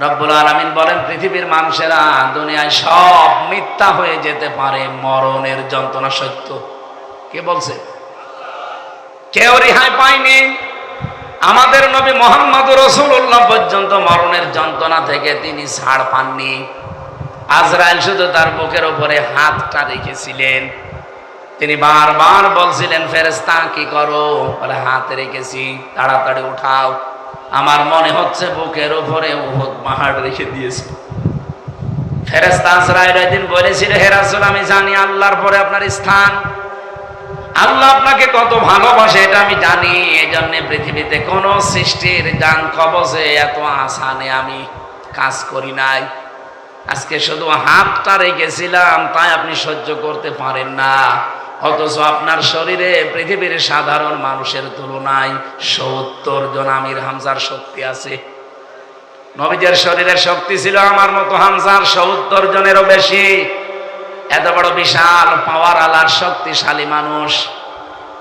রব্বুল আলমিন বলেন, পৃথিবীর মানুষেরা দুনিয়ায় সব মিথ্যা হয়ে যেতে পারে, মরণের যন্ত্রণা সত্য। কে বলছে? কেউ রেহাই পায়নি। আমাদের নবী মোহাম্মদ রসুল্লাহ পর্যন্ত মরণের যন্ত্রণা থেকে তিনি ছাড় পাননি। আজরাইল শুধু তার বুকের উপরে হাতটা রেখেছিলেন। তিনি বারবার বলছিলেন ফেরেস্তা কি করো? বলে, হাত রেখেছি, তাড়াতাড়ি উঠাও। আমার মনে হচ্ছে বুকের উপরে উহুদ পাহাড় রেখে দিয়েছে। আমি জানি আল্লাহর পরে আপনার স্থান। আল্লাহ আপনাকে কত ভালোবাসে, এটা আমি জানি। এই জন্য পৃথিবীতে কোনো সৃষ্টির গান কবজে এত আসানে আমি কাজ করি নাই। আজকে শুধু হাতটা রেখেছিলাম, তাই আপনি সহ্য করতে পারেন না। অথচ আপনার শরীরে পৃথিবীর সাধারণ মানুষের তুলনায় সত্তর জন আমির হামজার শক্তি আছে। নবীজের শরীরের শক্তি ছিল আমার মতো হামজার সত্তর জনেরও বেশি। এত বড় বিশাল পাওয়ার আলার শক্তিশালী মানুষ।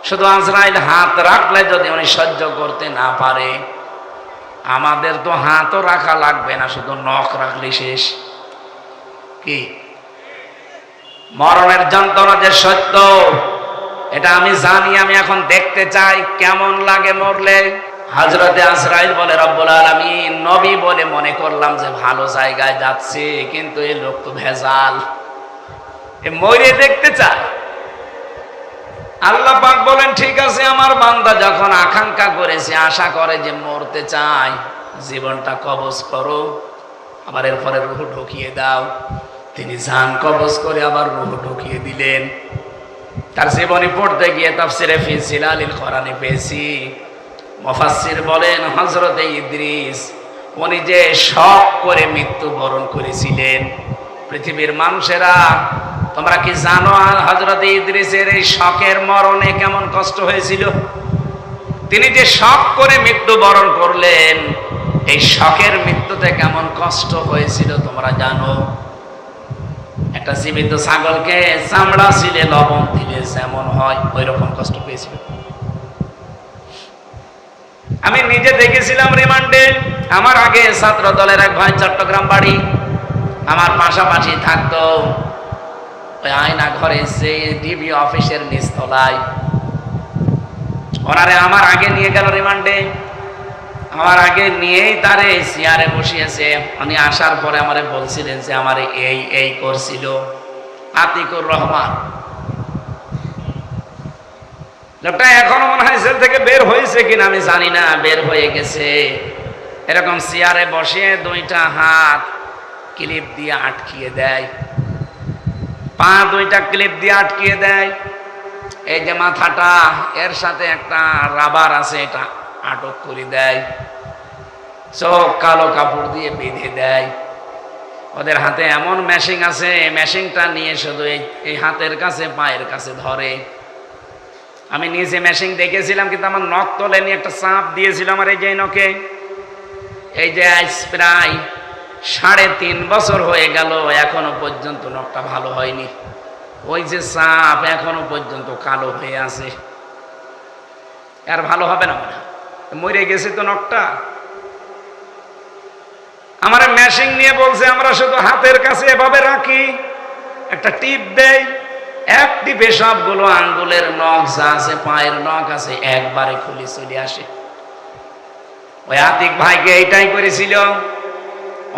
শুধু আজরাইল হাত রাখলে যদি উনি সহ্য করতে না পারে, আমাদের তো হাতও রাখা লাগবে না, শুধু নখ রাখলে শেষ। কি? মরণের যন্ত্রণা যে সত্য, এটা আমি জানি, আমি এখন দেখতে চাই, কেমন লাগে মরলে? হাজরতে আজরাইল বলে, রব্বুল আলামিন, নবী বলে মনে করলাম যে ভালো জায়গায় যাচ্ছে, কিন্তু এই লোক তো ভেজাল। মরে দেখতে চায়। আল্লাহ পাক বলেন, ঠিক আছে, আমার বান্দা যখন আকাঙ্ক্ষা করেছে, আশা করে যে মরতে চায়, জীবনটা কবজ করো, আবার এরপরে রুহ ঢুকিয়ে দাও। তিনি জান কবজ করে আবার রুহ ঢুকিয়ে দিলেন। তার জীবনী পড়তে গিয়ে তাফসিরে ফি সিলালিল কোরআনে পেয়েছি। মুফাসসির বলেন, হযরতে ইদ্রিস, উনি যে শখ করে মৃত্যুবরণ করেছিলেন। পৃথিবীর মানুষেরা, তোমরা কি জানো হযরতে ইদ্রিসের এই শখের মরণে কেমন কষ্ট হয়েছিল? তিনি যে শখ করে মৃত্যুবরণ করলেন, এই শখের মৃত্যুতে কেমন কষ্ট হয়েছিল তোমরা জানো? একটা জীবিত ছাগলকে চামড়া ছিলে, লবণ দিলে যেমন হয় ওই রকম কষ্ট পেয়েছিল। আমি নিজে দেখেছিলাম রিমান্ডে, আমার আগে ছাত্র দলের এক ভাই চট্টগ্রাম বাড়ি, আমার পাশাপাশি থাকতো ওই আয়না ঘরে সে ডিবি অফিসের নিচতলায়। ওনারে আমার আগে নিয়ে গেল রিমান্ডে। আমার আগে নিয়েই তারে চেয়ারে বসিয়েছে। উনি আসার পরে আমারে বলছিলেন যে আমার এই এই করছিল। আতিকুর রহমান। লোকটা এখনও মনে হয় জেল থেকে বের হয়েছে কিনা আমি জানি না, বের হয়ে গেছে। এরকম চেয়ারে বসে দুইটা হাত ক্লিপ দিয়ে আটকিয়ে দেয়। পা দুইটা ক্লিপ দিয়ে আটকিয়ে দেয়। এই যে মাথাটা, এর সাথে একটা রাবার আছে এটা। আটক করে দেয়। চোখ কালো কাপড় দিয়ে বেঁধে দেয়। ওদের হাতে এমন মেশিং আছে মেশিংটা নিয়ে শুধু এই হাতের কাছে, পায়ের কাছে ধরে। আমি নিজে মেশিং দেখেছিলাম, কিন্তু আমার নখ তলে নিয়ে একটা চাপ দিয়েছিল আমার এই যে নখে এই যে প্রায় সাড়ে তিন বছর হয়ে গেল, এখনও পর্যন্ত নখটা ভালো হয়নি। ওই যে চাপ এখনও পর্যন্ত কালো হয়ে আছে। আর ভালো হবে না। মরে গেছে তো নখটা? আমার মেশিং নিয়ে বলছে, আমরা শুধু হাতের কাছে এভাবে রাখি। একটা টিপ দেই, এক টিপে সবগুলো আঙ্গুলের নখ যা আছে, পায়ের নখ আছে, একবারে খুলে চলে আসে। ওই আতিক ভাইকে এইটাই করেছিল।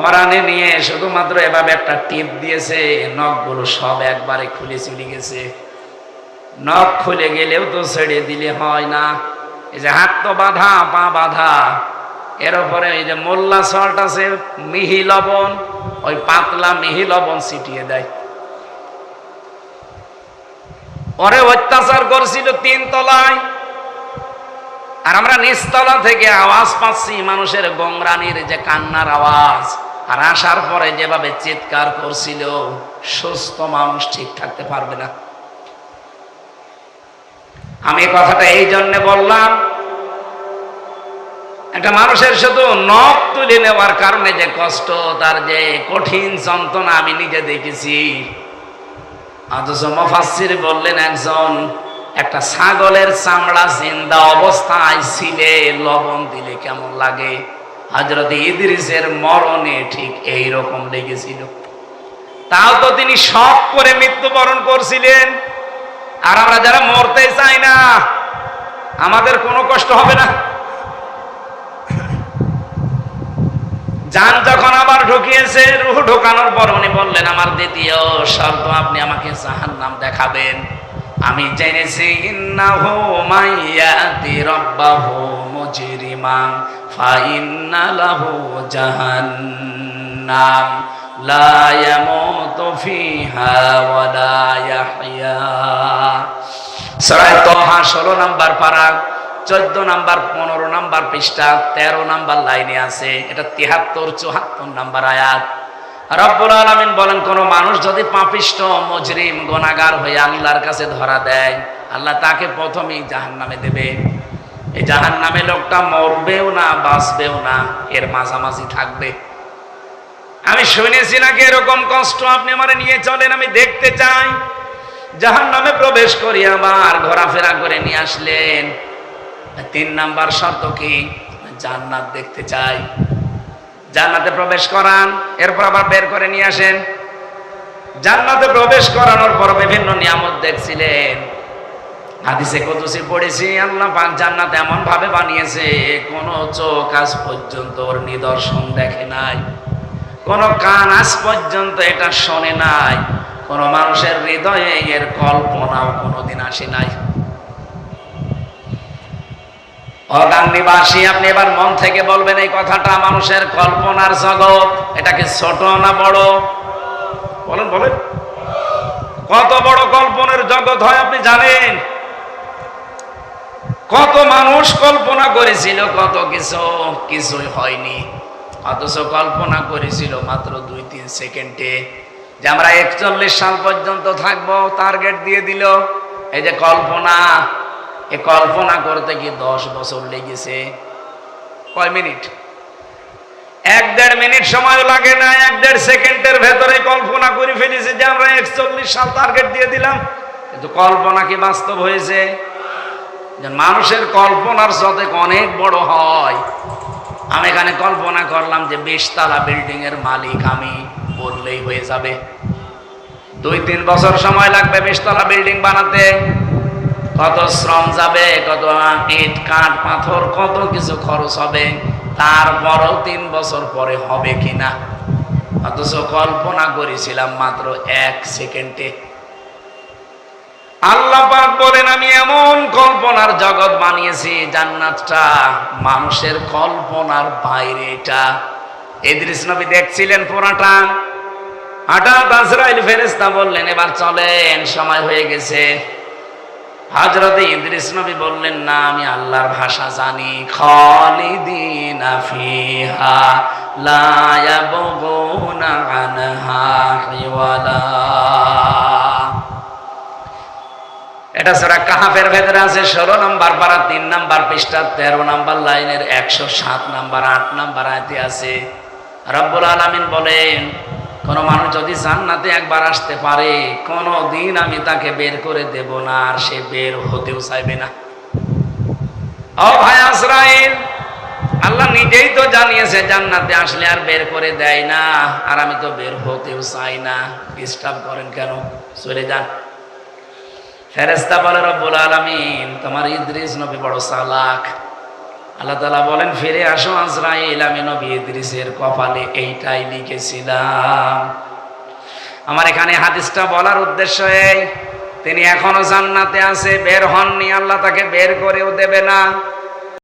ওরানে নিয়ে শুধুমাত্র এভাবে একটা টিপ দিয়েছে, নখগুলো সব একবারে খুলে চলে গেছে। নখ খুলে গেলেও তো ছেড়ে দিলে হয় না। এই যে হাত তো বাঁধা, পা বাঁধা। এর উপরে এই যে মোল্লা সল্ট আছে, মিহি লবণ, ওই পাতলা মিহি লবণ ছিটিয়ে দেয়। ওরে অত্যাচার করছিল তিন তলায়। আর আমরা নিচতলা থেকে আওয়াজ পাচ্ছি মানুষের গংরানির যে কান্নার আওয়াজ। আর আসার পরে যেভাবে চিৎকার করছিল, সুস্থ মানুষ ঠিক থাকতে পারবে না। আমি কথাটা এই জন্য বললাম একটা মানুষের শুধু নখ তুলে নেওয়ার কারণে যে কষ্ট, তার যে কঠিন যন্ত্রণা আমি নিজে দেখেছি। অথচ মফাসির বললেন, একজন একটা ছাগলের চামড়া জিন্দা অবস্থায় ছিলে, লবণ দিলে কেমন লাগে? হজরত ইদ্রিসের মরণে ঠিক এই রকম লেগেছিল। তাও তো তিনি শখ করে মৃত্যুবরণ করছিলেন। আর আমরা যারা মরতে চাই না, আমাদের কোনো কষ্ট হবে না। যান যখন আবার ঢুকিয়েছে, রুহ ঢোকানোর পর উনি বললেন, আমার দ্বিতীয় শর্ত, আপনি আমাকে জাহান নাম দেখাবেন। আমি জেনেছি, ইন্নাহু মাইয়াতি রাব্বাহু মুজরিমান ফাইন্না লাহু জাহান্নাম, লা ইয়ামুতু ফিহা ওয়া লা ইয়াহইয়া। সূরা তাহা 16 নাম্বার পারা চোদ্দ নাম্বার, পনেরো নাম্বার পৃষ্ঠা, তেরো নাম্বার লাইনে আছে। এটা তিহাত্তর চুহাত্তর নাম্বার আয়াত। রব্বুল আলমিন বলেন, কোন মানুষ যদি পাপিষ্ট, মজরিম গোনাগার হয়ে আল্লাহর কাছে ধরা দেয়, আল্লাহ তাকে প্রথমেই জাহান নামে দেবে। এই জাহান নামে লোকটা মরবেও না, বাঁচবেও না, এর মাঝামাঝি থাকবে। আমি শুনেছি নাকি এরকম কষ্ট আপনি আমার নিয়ে চলেন, আমি দেখতে চাই। জাহান নামে প্রবেশ করি আবার ঘোরাফেরা করে নিয়ে আসলেন। তিন নাম্বার শর্ত কি? জান্নাত দেখতে চাই। জান্নাতে প্রবেশ করান, এরপর আবার বের করে নিয়ে আসেন। জান্নাতে প্রবেশ করানোর পর বিভিন্ন নিয়ামত দেখছিলেন। হাদিসে কদুসি পড়েছি, আল্লাহ পাক জান্নাত এমন ভাবে বানিয়েছে, কোন চোখ আজ পর্যন্ত ওর নিদর্শন দেখে নাই। কোন কান আজ পর্যন্ত এটা শোনে নাই। কোন মানুষের হৃদয়ে এর কল্পনাও কোনোদিন আসে নাই। অগান আপনি এবার মন থেকে বলবেন, এই কথাটা মানুষের কল্পনার জগৎ। এটাকে ছোট না বড়? বলেন বলেন। কত বড় কল্পনার জগৎ হয় আপনি জানেন? কত মানুষ কল্পনা করেছিল, কত কিছু, কিছুই হয়নি। অথচ কল্পনা করেছিল মাত্র দুই তিন সেকেন্ডে। যে আমরা একচল্লিশ সাল পর্যন্ত থাকব টার্গেট দিয়ে দিল। এই যে কল্পনা এ কল্পনা করতে কি দশ বছর লেগেছে। কয় মিনিট? এক দেড় মিনিট সময় লাগে না, এক দেড় সেকেন্ডের ভেতরে কল্পনা করে ফেলেছে যে আমরা একচল্লিশ সাল টার্গেট দিয়ে দিলাম। কিন্তু কল্পনা কি বাস্তব হয়েছে? মানুষের কল্পনার শতক অনেক বড় হয়। আমি এখানে কল্পনা করলাম যে বিশতলা বিল্ডিং এর মালিক আমি বললেই হয়ে যাবে। দুই তিন বছর সময় লাগবে বিশতলা বিল্ডিং বানাতে। কত শ্রম যাবে, কত ইট, কাঠ, পাথর, কত কিছু খরচ হবে তারপরও তিন বছর পরে হবে কিনা? অথচ কল্পনা করেছিলাম মাত্র এক সেকেন্ডে। আল্লাহ পাক বলেন, আমি এমন কল্পনার জগৎ বানিয়েছি, জান্নাতটা মানুষের কল্পনার বাইরে এটা। ইদ্রিস নবী দেখছিলেন পুরাটা। হঠাৎ আজরাইল ফেরেস্তা বললেন, এবার চলেন, সময় হয়ে গেছে। হজরতে ইদ্রিস নবী বললেন, না, আমি আল্লাহর ভাষা জানি। খালিদিনা আনহা হিওয়ালা। এটা সূরা কাহাফের ভেতরে আছে 16 নাম্বার পারা 3 নাম্বার পৃষ্ঠা 13 নাম্বার লাইনের 107 নাম্বার 8 নাম্বার আয়াতে আছে। রব্বুল আলামিন বলেন কোন মানুষ যদি জান্নাতে একবার আসতে পারে কোন দিন আমি তাকে বের করে দেব না, আর সে বের হতেও চাইবে না। ও ভাই আসরাইল আল্লাহ নিজেই তো জানিয়েছে জান্নাতে আসলে আর বের করে দেয় না, আর আমি তো বের হতেও চাই না। ডিস্টার্ব করেন কেন? চলে যান। ফেরেস্তা বলে, রব্বুল আলামিন, তোমার ইদ্রিস নবী বড় চালাক। আল্লাহ তালা বলেন, ফিরে আসো আজরাইল, আমি নবী ইদ্রিসের কপালে এইটাই লিখেছিলাম। আমার এখানে হাদিসটা বলার উদ্দেশ্য এই, তিনি এখনও জান্নাতে আছে, বের হননি, আল্লাহ তাকে বের করেও দেবে না।